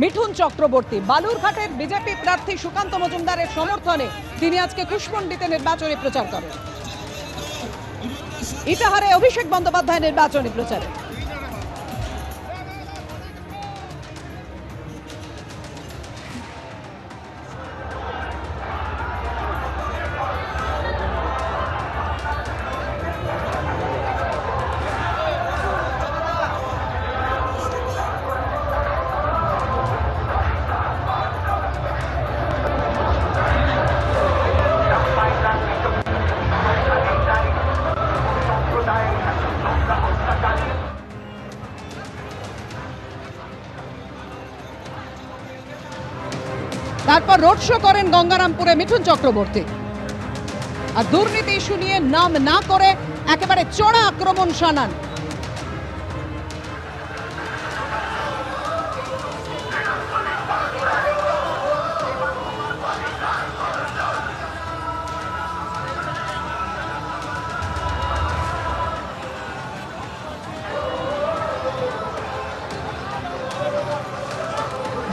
Mithun Chakraborty, বালুরঘাটের BJP প্রার্থী সুকান্ত মজুমদারের সমর্থনে তিনি আজকে কুশমন্ডিতে নির্বাচনী প্রচার করেন। ইতাহারে অভিষেক বন্দ্যোপাধ্যায় নির্বাচনী প্রচারে। তারপর রোড শো করেন গঙ্গারামপুরে মিঠুন চক্রবর্তী। আর দুর্নীতি শুনিয়ে নিয়ে নাম না করে একেবারে চড়া আক্রমণ শানান।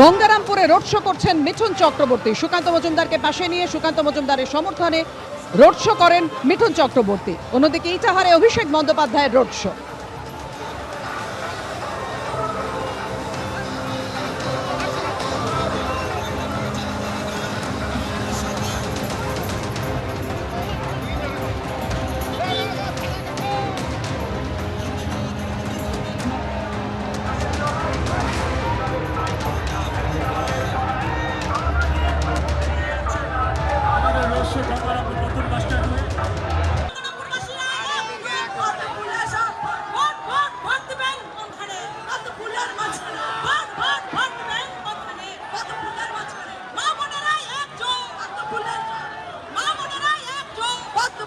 গঙ্গারামপুরে রোড শো করছেন মিঠুন চক্রবর্তী। সুকান্ত মজুমদারকে পাশে নিয়ে সুকান্ত মজুমদারের সমর্থনে রোড শো করেন মিঠুন চক্রবর্তী। অন্যদিকে ইটাহারে অভিষেক বন্দ্যোপাধ্যায়ের রোড শো।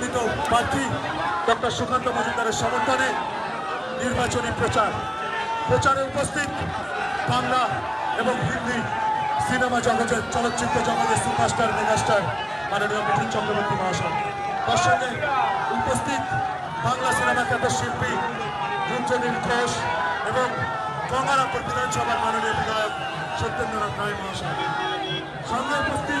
মনোনীত প্রার্থী ডক্টর সুকান্ত মজুমদারের সমর্থনে নির্বাচনী প্রচার। প্রচারে উপস্থিত বাংলা এবং হিন্দি সিনেমা জগতের চলচ্চিত্র জগতের সুপারস্টার, মেগাস্টার মাননীয় মিঠুন চক্রবর্তী মহাশয়। তার সঙ্গে উপস্থিত বাংলা সিনেমা খ্যাত শিল্পী রঞ্জনীল ঘোষ এবং গঙ্গারামপুর বিধানসভার মাননীয় বিধায়ক সত্যেন্দ্রনাথ রায় মহাশয়। সঙ্গে উপস্থিত